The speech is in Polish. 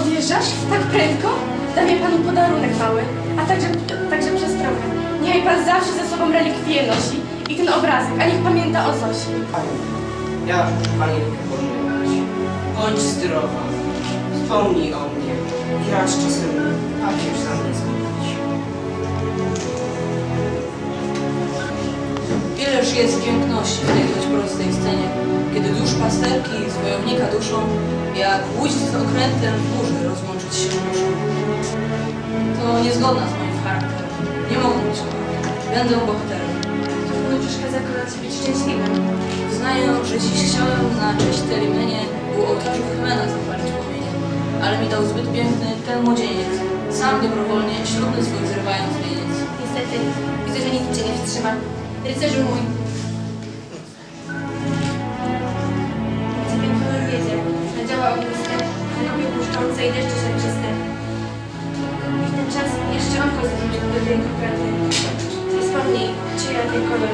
wyjeżdżasz? Tak prędko? Dam ja panu podarunek mały, a także, także przestrogę. Niechaj pan zawsze ze sobą relikwie nosi i ten obrazek, a niech pamięta o Zosi. Pani, ja panienkę pożegnać. Bądź zdrowa. Wspomnij o mnie i racz czasem papież za mnie zmówić. Ileż jest piękności w tej pasterki z wojownika duszą, jak łódź z okrętem w burzy rozłączyć się muszą. To niezgodna z moim charakterem. Nie mogę być. Będę bohaterem. Nie przeszkadza kolacji być szczęśliwym. Znaję, że dziś chciałem na cześć Telimenie u ołtarzu Hymena zapalić płomienie, ale mi dał zbyt piękny ten młodzieniec, sam dobrowolnie ślubny swój zrywając wieniec. Niestety, widzę, że nic cię nie wstrzyma. Rycerzu mój. Na lubię błyszczące i deszcze siarczyste. I ten czas jeszcze oko zadąży do rynku prawdy. I wspomnij, czyja ten kolor